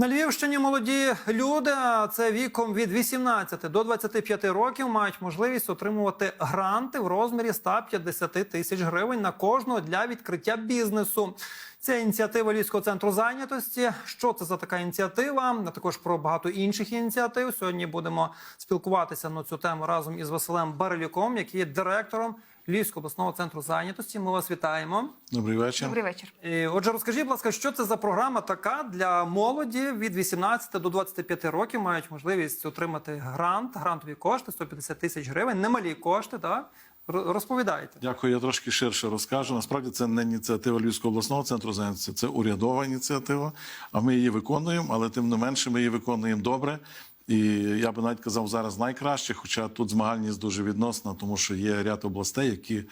На Львівщині молоді люди, це віком від 18 до 25 років, мають можливість отримувати гранти в розмірі 150 тисяч гривень на кожного для відкриття бізнесу. Це ініціатива Львівського центру зайнятості. Що це за така ініціатива? А також про багато інших ініціатив. Сьогодні будемо спілкуватися на цю тему разом із Василем Барелюком, який є директором Львівського обласного центру зайнятості. Ми вас вітаємо. Добрий вечір. Добрий вечір. І, Отже, розкажіть, будь ласка, що це за програма така для молоді від 18 до 25 років мають можливість отримати грант, грантові кошти 150 тисяч гривень, немалі кошти, так? Розповідайте. Дякую. Я трошки ширше розкажу. Насправді це не ініціатива Львівського обласного центру зайнятості, це урядова ініціатива. А ми її виконуємо, але тим не менше ми її виконуємо добре. І я би навіть казав зараз найкраще, хоча тут змагальність дуже відносна, тому що є ряд областей, які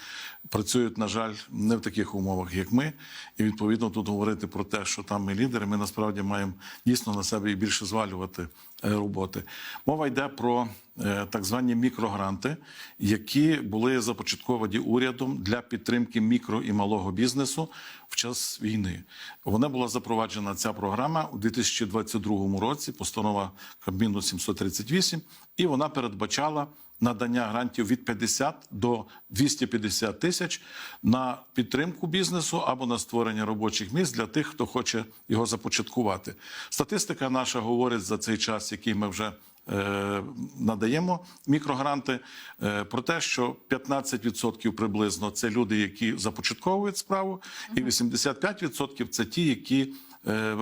працюють, на жаль, не в таких умовах, як ми. І відповідно тут говорити про те, що там ми лідери, ми насправді маємо дійсно на себе і більше звалювати роботи. Мова йде про е, так звані мікрогранти, які були започатковані урядом для підтримки мікро і малого бізнесу в час війни. Вона була запроваджена ця програма у 2022 році, постанова Кабміну 738, і вона передбачала надання грантів від 50 до 250 тисяч на підтримку бізнесу або на створення робочих місць для тих, хто хоче його започаткувати. Статистика наша говорить за цей час, який ми вже е, надаємо мікрогранти, е, про те, що 15% приблизно це люди, які започатковують справу, і 85% це ті, які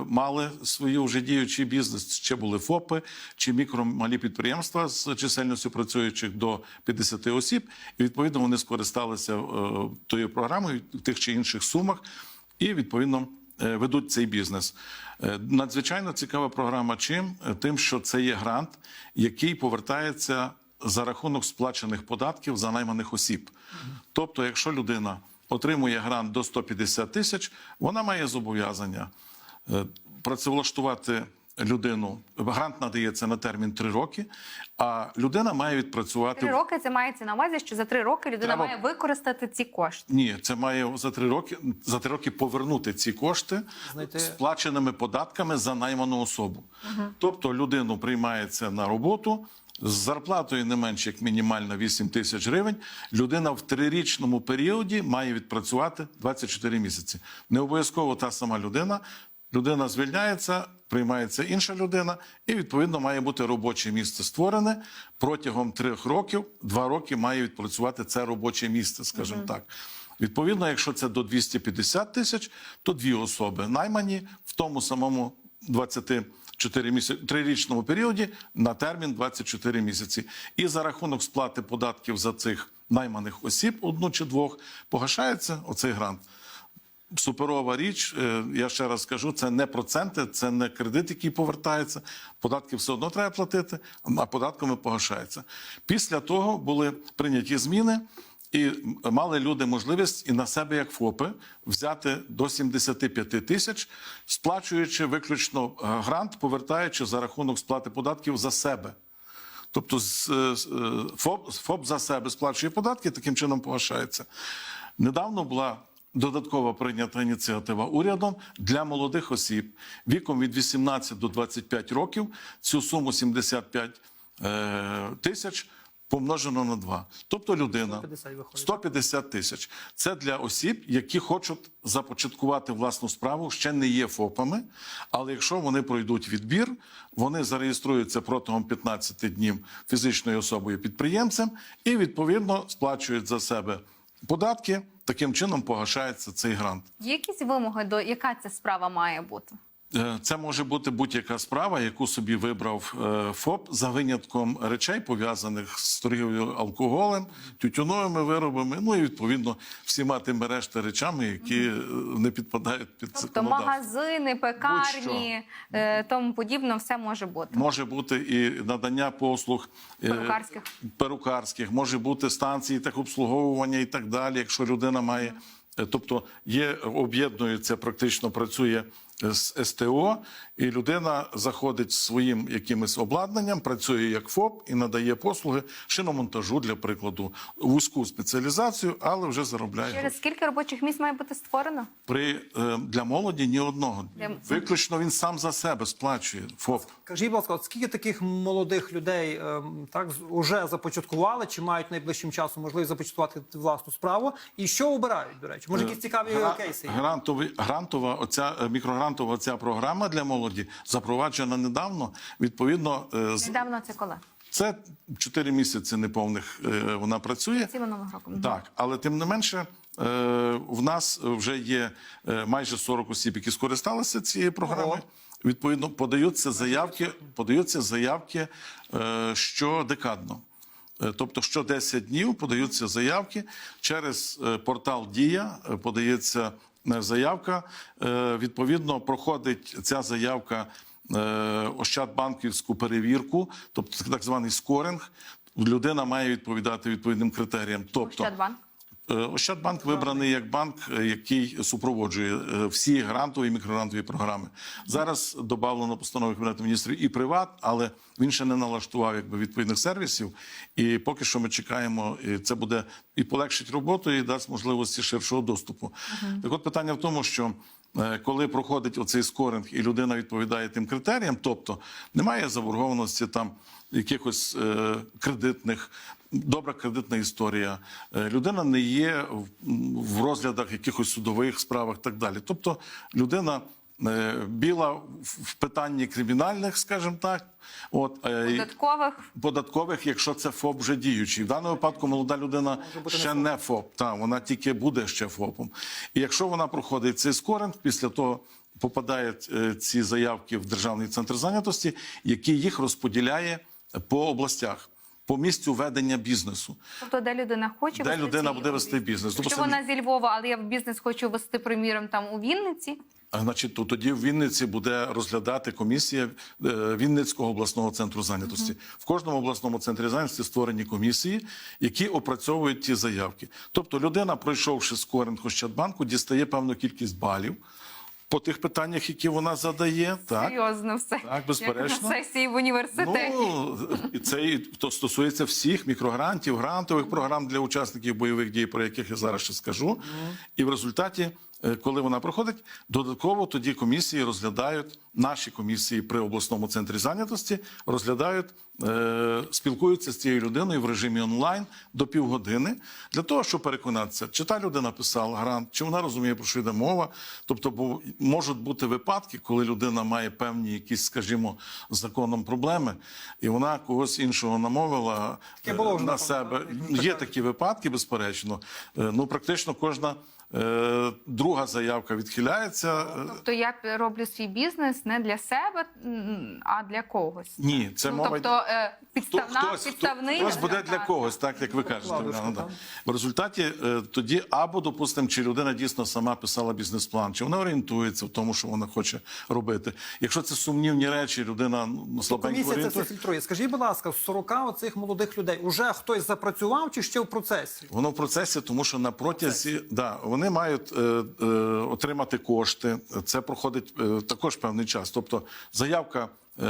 мали свої вже діючий бізнес, чи були ФОПи, чи мікромалі підприємства з чисельністю працюючих до 50 осіб. І відповідно вони скористалися е, тою програмою в тих чи інших сумах, і відповідно е, ведуть цей бізнес. Е, Надзвичайно цікава програма. Чим Е, тим, що це є грант, який повертається за рахунок сплачених податків за найманих осіб. Тобто, якщо людина отримує грант до 150 тисяч, вона має зобов'язання е, працевлаштувати людину. Грант надається на термін 3 роки, а людина має відпрацювати Три роки це мається на увазі, що за три роки людина Треба- має використати ці кошти. Ні, це має за три роки за три роки повернути ці кошти Знайти- сплаченими податками за найману особу. Тобто людину приймається на роботу. З зарплатою не менше як мінімально 8 тисяч гривень. Людина в трирічному періоді має відпрацювати 24 місяці. Не обов'язково та сама людина. Людина звільняється, приймається інша людина, і відповідно має бути робоче місце створене протягом трьох років. Два роки має відпрацювати це робоче місце, скажімо так. Відповідно, якщо це до 250 тисяч, то дві особи наймані в тому самому 24 місяці, трирічному періоді на термін 24 місяці. І за рахунок сплати податків за цих найманих осіб, одну чи двох, погашається оцей грант. Суперова річ, Е, я ще раз скажу, це не проценти, це не кредит, який повертається. Податки все одно треба платити, а податками погашається. Після того були прийняті зміни, і мали люди можливість і на себе, як ФОПи, взяти до 75 тисяч, сплачуючи виключно е, грант, повертаючи за рахунок сплати податків за себе. Тобто е, ФОП, ФОП за себе сплачує податки, таким чином погашається. Недавно була додаткова прийнята ініціатива урядом для молодих осіб віком від 18 до 25 років. Цю суму 75 е, тисяч помножено на 2. Тобто людина 150 виходить. 150 тисяч. Це для осіб, які хочуть започаткувати власну справу, ще не є ФОПами. Але якщо вони пройдуть відбір, вони зареєструються протягом 15 днів фізичною особою підприємцем і відповідно сплачують за себе податки. Таким чином погашається цей грант. Є якісь вимоги до яка ця справа має бути? Е, Це може бути будь-яка справа, яку собі вибрав е, ФОП за винятком речей, пов'язаних з торгівлею алкоголем, тютюновими виробами, ну і відповідно всіма тими решта речами, які е, не підпадають під Тобто магазини, пекарні, тому подібно, все може бути. Може бути і надання послуг Перукарських. перукарських, може бути станції техобслуговування і так далі, якщо людина має. Тобто є об'єднується, практично працює з СТО, і людина заходить з своїм якимось обладнанням, працює як ФОП і надає послуги шиномонтажу, для прикладу, вузьку спеціалізацію, але вже заробляє. Через скільки робочих місць має бути створено? При е, для молоді ні одного. Для- Виключно він сам за себе сплачує ФОП. Скажіть, будь ласка, от скільки таких молодих людей ем, так з- уже започаткували, чи мають найближчим часом можливість започаткувати власну справу? І що обирають, до речі? Може, якісь цікаві Гра- кейси? є? Грантовий, грантова, оця е, мікрогрантова ця програма для молоді запроваджена недавно. Відповідно, е, з- Недавно це коли? це 4 місяці неповних е, вона працює. Ці минулого року. Так, але тим не менше, е, в нас вже є майже 40 осіб, які скористалися цією програмою. Відповідно, подаються заявки, подаються заявки щодекадно. Тобто, що 10 днів подаються заявки через портал Дія подається заявка. Е, Відповідно, проходить ця заявка е, ощадбанківську перевірку, тобто так званий скоринг. Людина має відповідати відповідним критеріям. Тобто, Ощадбанк. Е, Ощадбанк вибраний як банк, е, який супроводжує е, всі грантові і мікрогрантові програми. Зараз додано постанови Кабінету міністрів і приват, але він ще не налаштував якби відповідних сервісів. І поки що ми чекаємо, і це буде і полегшить роботу, і дасть можливості ширшого доступу. Так, от питання в тому, що коли проходить оцей скоринг і людина відповідає тим критеріям, тобто немає заборгованості там якихось е, кредитних, добра кредитна історія. Е, людина не є в, розглядах якихось судових справах, так далі. Тобто людина. е, Біла в питанні кримінальних, скажімо так, от е, і Додаткових. податкових, якщо це ФОП вже діючий. В даному випадку молода людина ще не ФОП. Та вона тільки буде ще ФОПом. І якщо вона проходить цей скоринг, після того попадають ці заявки в державний центр зайнятості, який їх розподіляє по областях. По місцю ведення бізнесу, Тобто, де людина хоче де вести людина свій буде вести бізнес. Якщо Допустим, вона зі Львова, але я в бізнес хочу вести, приміром, там у Вінниці, А, Значить, то тоді в Вінниці буде розглядати комісія е, Вінницького обласного центру зайнятості. В кожному обласному центрі зайнятості створені комісії, які опрацьовують ті заявки. Тобто, людина, пройшовши скоринг Ощадбанку, дістає певну кількість балів по тих питаннях, які вона задає. Так. серйозно все. Так, безперечно. Як на сесії в університеті. Ну, і це і то стосується всіх мікрогрантів, грантових програм для учасників бойових дій, про яких я зараз ще скажу. І в результаті, коли вона проходить, додатково тоді комісії розглядають наші комісії при обласному центрі зайнятості, розглядають, е, спілкуються з цією людиною в режимі онлайн до півгодини для того, щоб переконатися, чи та людина писала грант, чи вона розуміє, про що йде мова. Тобто, можуть бути випадки, коли людина має певні якісь, скажімо, законом проблеми, і вона когось іншого намовила е, на себе. Є такі випадки, безперечно. Е, Ну, практично кожна е, друга заявка відхиляється. Е, Тобто я роблю свій бізнес не для себе, а для когось. Ні, це ну, мова тобто е, підставна, хтось, підставний. хтось буде для когось, так як ви кажете. Вкладочку, Уляна, да. В результаті е, тоді або, допустимо, чи людина дійсно сама писала бізнес-план, чи вона орієнтується в тому, що вона хоче робити. Якщо це сумнівні речі, людина ну, слабенько Комісія це орієнтує. фільтрує. Скажіть, будь ласка, з 40 оцих молодих людей уже хтось запрацював чи ще в процесі? Воно в процесі, тому що на протязі да, вони мають е, е, отримати кошти. Це проходить е, також певний час. Тобто заявка. Е,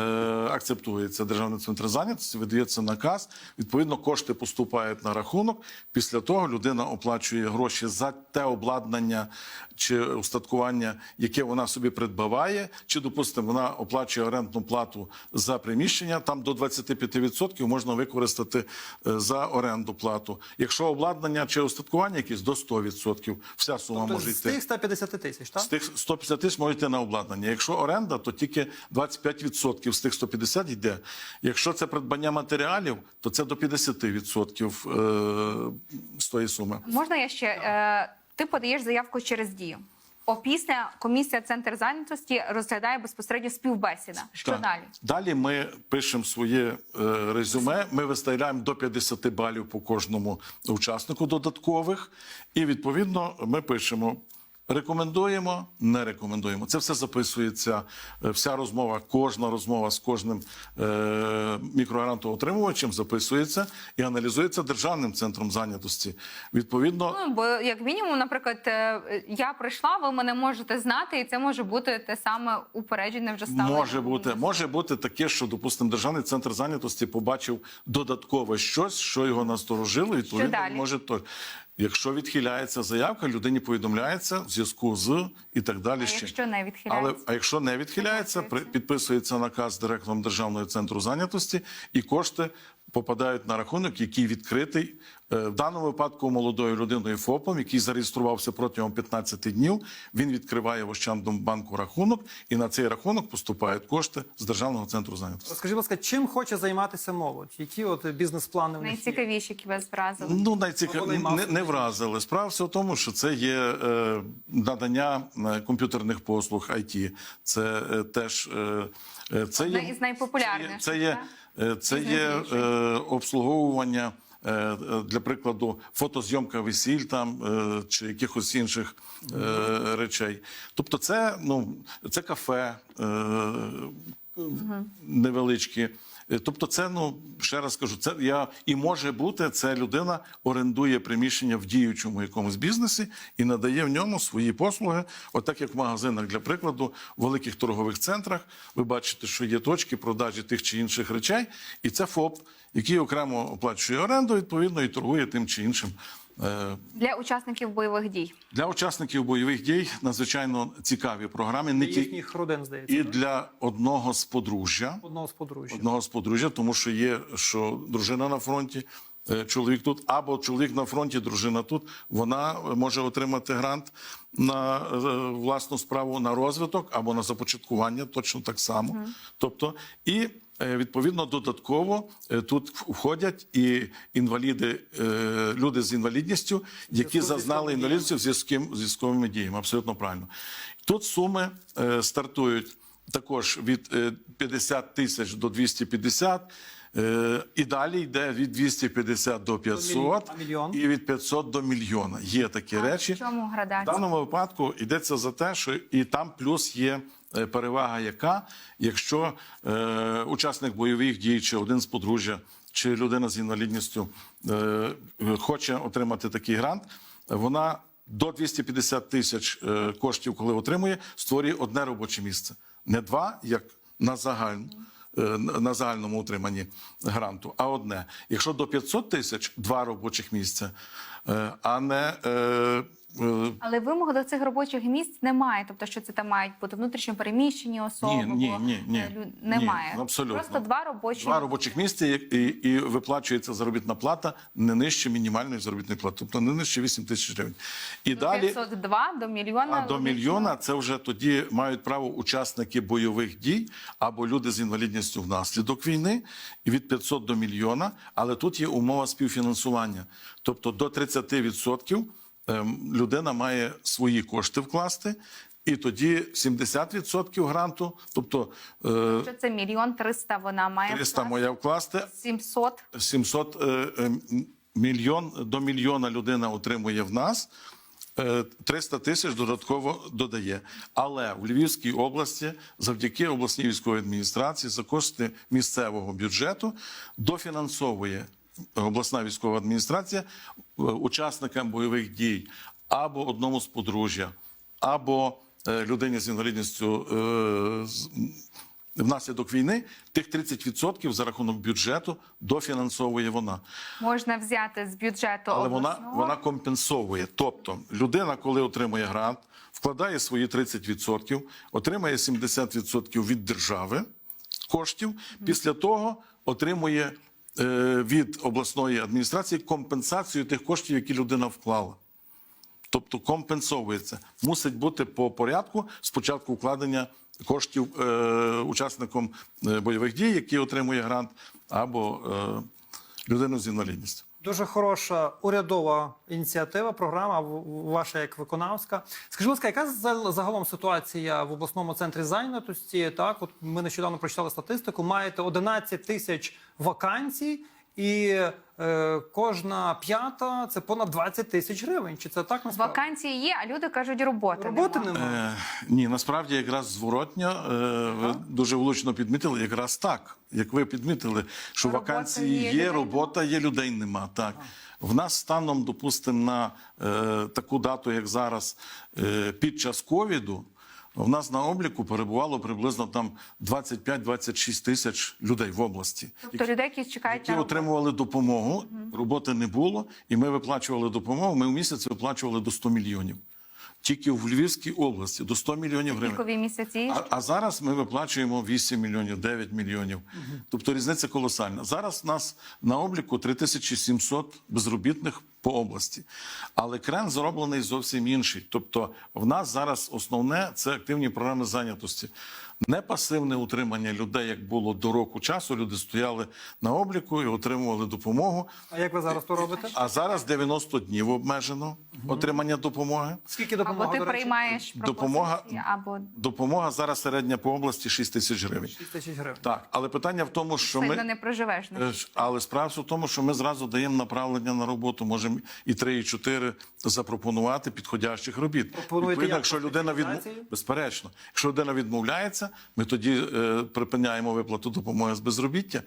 Акцептується державний центр зайнятості, видається наказ. Відповідно, кошти поступають на рахунок. Після того людина оплачує гроші за те обладнання чи устаткування, яке вона собі придбаває, чи, допустимо, вона оплачує орендну плату за приміщення. Там до 25% можна використати е, за оренду плату. Якщо обладнання чи устаткування якісь до 100%, вся сума Тобто може з йти. тих 150 тисяч, так? З тих 150 тисяч може йти на обладнання. Якщо оренда, то тільки 25% з тих 150 йде. Якщо це придбання матеріалів, то це до 50% е, з тої суми. Можна я ще е, ти подаєш заявку через дію. Опісля комісія центр зайнятості розглядає безпосередньо співбесіда. Що Так. далі? Далі ми пишемо своє е, резюме. Ми виставляємо до 50 балів по кожному учаснику додаткових, і відповідно ми пишемо. Рекомендуємо, не рекомендуємо. Це все записується. е, Вся розмова, кожна розмова з кожним е, мікрогрантоотримувачем записується і аналізується державним центром зайнятості. Відповідно, Ну, бо як мінімум, наприклад, е, я прийшла, ви мене можете знати, і це може бути те саме упереджене вже ставлення. Може бути, може бути таке, що, допустимо, державний центр зайнятості побачив додаткове щось, що його насторожило. Відповідно, далі? може то. Якщо відхиляється заявка, людині повідомляється в зв'язку з і так далі. А ще. якщо не Але а якщо не відхиляється, при- підписується наказ директором державного центру зайнятості, і кошти попадають на рахунок, який відкритий е, в даному випадку молодою людиною ФОПом, який зареєструвався протягом 15 днів. Він відкриває в Ощадбанку рахунок, і на цей рахунок поступають кошти з державного центру зайнятості. Скажіть, будь ласка, чим хоче займатися молодь? Які от бізнес-плани в них є? Найцікавіші, які вас вразили. Ну, найцікавіше не, не вразили. Справа все в тому, що це є е, надання е, комп'ютерних послуг IT. Це е, теж е, е, це Одне є, із найпопулярніших, Це є, е, це є е, обслуговування. е, е, Для прикладу, фотозйомка весіль там е, чи якихось інших е, речей. Тобто, це ну це кафе е, невеличкі. Е, Тобто, це ну ще раз кажу, це я і може бути, це людина орендує приміщення в діючому якомусь бізнесі і надає в ньому свої послуги. Отак, як в магазинах, для прикладу, в великих торгових центрах, ви бачите, що є точки продажі тих чи інших речей, і це ФОП, який окремо оплачує оренду, відповідно, і торгує тим чи іншим. Е, Для учасників бойових дій. Для учасників бойових дій надзвичайно цікаві програми, не тільки їхніх родин, здається, і для одного з подружжя. одного з подружжя. одного з подружжя, тому що є, що дружина на фронті, е, чоловік тут, або чоловік на фронті, дружина тут. Вона може отримати грант на е, власну справу на розвиток або на започаткування, точно так само. Тобто, і е, відповідно додатково е, тут входять і інваліди, е, люди з інвалідністю, які зазнали військовими інвалідність в зв'язку з військовими діями. Абсолютно правильно. Тут суми е, стартують також від е, 50 тисяч до 250, е, і далі йде від 250 до 500, А і від 500 до мільйона. Є такі А речі. в чому В даному випадку йдеться за те, що і там плюс є е, перевага, яка якщо е, учасник бойових дій чи один з подружжя, чи людина з інвалідністю е, хоче отримати такий грант, вона до 250 тисяч е, коштів, коли отримує, створює одне робоче місце, не два, як на загальну. е, На загальному утриманні гранту, а одне. Якщо до 500 тисяч два робочих місця, е, а не е, е, Але вимог до цих робочих місць немає. Тобто, що це там мають бути внутрішньо переміщені особи. Ні, ні, ні, ні. е, лю- Немає. Ні, абсолютно. Просто два робочі Два робочих місця і, і, і виплачується заробітна плата не нижче мінімальної заробітної плати, тобто не нижче 8 тисяч гривень. І До далі 502 до мільйона. а до мільйона це вже тоді мають право учасники бойових дій або люди з інвалідністю внаслідок війни, і від 500 до мільйона. Але тут є умова співфінансування, тобто до 30% ем, людина має свої кошти вкласти. І тоді 70% гранту, тобто е, Що це мільйон триста вона має 300 моя вкласти, 700. 700 е, е, мільйон до мільйона людина отримує в нас. е, 300 тисяч додатково додає. Але в Львівській області, завдяки обласній військовій адміністрації, за кошти місцевого бюджету дофінансовує обласна військова адміністрація е, учасникам бойових дій або одному з подружжя, або е, людині з інвалідністю е, внаслідок війни тих 30% за рахунок бюджету дофінансовує вона. Можна взяти з бюджету Але вона, обласного. вона компенсовує. Тобто людина, коли отримує грант, вкладає свої 30%, отримає 70% від держави коштів. Після того отримує від обласної адміністрації компенсацію тих коштів, які людина вклала. Тобто компенсовується. Мусить бути по порядку спочатку вкладення коштів е, учасником е, бойових дій, який отримує грант, або е, людину з інвалідністю. Дуже хороша урядова ініціатива, програма ваша як виконавська. Скажіть, ласка, яка за- загалом ситуація в обласному центрі зайнятості? Так, от ми нещодавно прочитали статистику. Маєте 11 тисяч вакансій, і е, кожна п'ята це понад 20 тисяч гривень. Чи це так насправді? Вакансії є, а люди кажуть, роботи, Роботи нема. немає. Е, ні, насправді якраз зворотньо, е, ви дуже влучно підмітили, якраз так. Як ви підмітили, що Робота вакансії є, є, людей робота є, людей нема. Так. В нас станом, допустимо, на е, таку дату, як зараз, е, під час ковіду, в нас на обліку перебувало приблизно там 25-26 тисяч людей в області. Тобто людей, які чекають які на отримували допомогу, роботи не було, і ми виплачували допомогу. Ми в місяць виплачували до 100 мільйонів. Тільки в Львівській області до 100 мільйонів гривень. місяці. А, а зараз ми виплачуємо 8 мільйонів, 9 мільйонів. Тобто різниця колосальна. Зараз в нас на обліку 3700 безробітних по області. Але крен зроблений зовсім інший. Тобто, в нас зараз основне це активні програми зайнятості. Не пасивне утримання людей, як було до року часу. Люди стояли на обліку і отримували допомогу. А як ви зараз то робите? А зараз 90 днів обмежено отримання допомоги. Скільки Або ти до речі? приймаєш Допомога- або Допомога зараз середня по області 6 тисяч гривень. 6 тисяч гривень. Так, але питання в тому, що сильно ми не проживеш. Е, ж, але справа в тому, що ми зразу даємо направлення на роботу, можемо і 3, і 4 запропонувати підходящих робіт. Пропонуєте Відповідно, якщо людина відмов... Безперечно, якщо людина відмовляється, ми тоді е, припиняємо виплату допомоги з безробіття.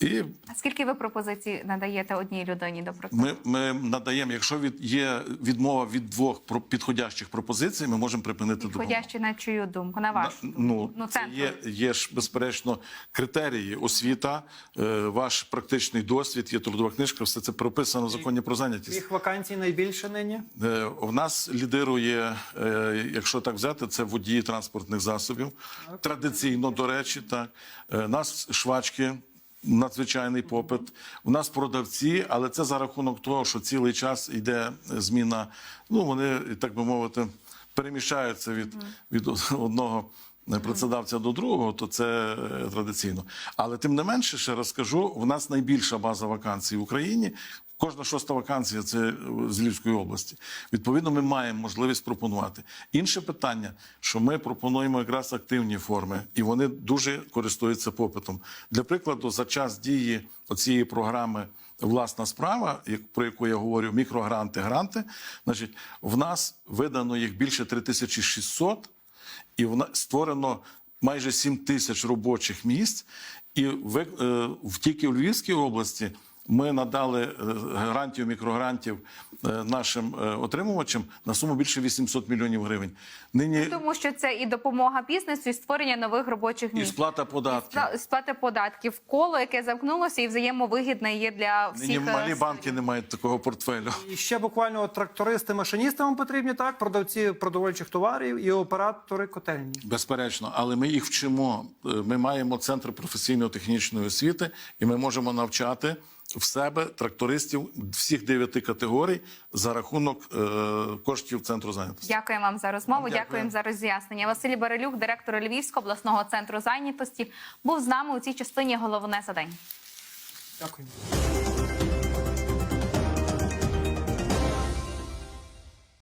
І А скільки ви пропозицій надаєте одній людині до процесу? ми, ми надаємо, якщо від є відмова від двох про- підходящих пропозицій, ми можемо припинити допомогу. Підходящі на чию думку, на вашу думку? Ну, ну це є, є ж безперечно критерії освіта, е, ваш практичний досвід, є трудова книжка, все це прописано в законі про зайнятість. Їх вакансій найбільше нині. Е, В нас лідирує, е, якщо так взяти, це водії транспортних засобів. Традиційно, до речі, так. Е, Нас швачки. Надзвичайний попит. У нас продавці, але це за рахунок того, що цілий час йде зміна. Ну вони так би мовити, переміщаються від, від одного працедавця до другого, то це е, традиційно. Але тим не менше, ще раз скажу, в нас найбільша база вакансій в Україні. Кожна шоста вакансія це е, з Львівської області. Відповідно, ми маємо можливість пропонувати. Інше питання, що ми пропонуємо якраз активні форми, і вони дуже користуються попитом. Для прикладу, за час дії цієї програми власна справа, про яку я говорю, мікрогранти, гранти, значить, в нас видано їх більше 3600, і вона створено майже 7 тисяч робочих місць. І ви, е, в тільки в Львівській області ми надали е, грантів, мікрогрантів е, нашим е, отримувачам на суму більше 800 мільйонів гривень. Нині Тому що це і допомога бізнесу, і створення нових робочих і сплата податків. Спла- Сплати податків, коло, яке замкнулося і взаємовигідне є для всіх. Нині малі сторін. банки не мають такого портфелю. І ще буквально от трактористи, машиністи вам потрібні, так? Продавці продовольчих товарів і оператори котельні. Безперечно, але ми їх вчимо. Ми маємо центр професійно-технічної освіти, і ми можемо навчати в себе трактористів всіх дев'яти категорій за рахунок е, коштів центру зайнятості. Дякую вам за розмову. Дякую. Дякуємо за роз'яснення. Василь Барелюк, директор Львівського обласного центру зайнятості, був з нами у цій частині. Головне за день. Дякую.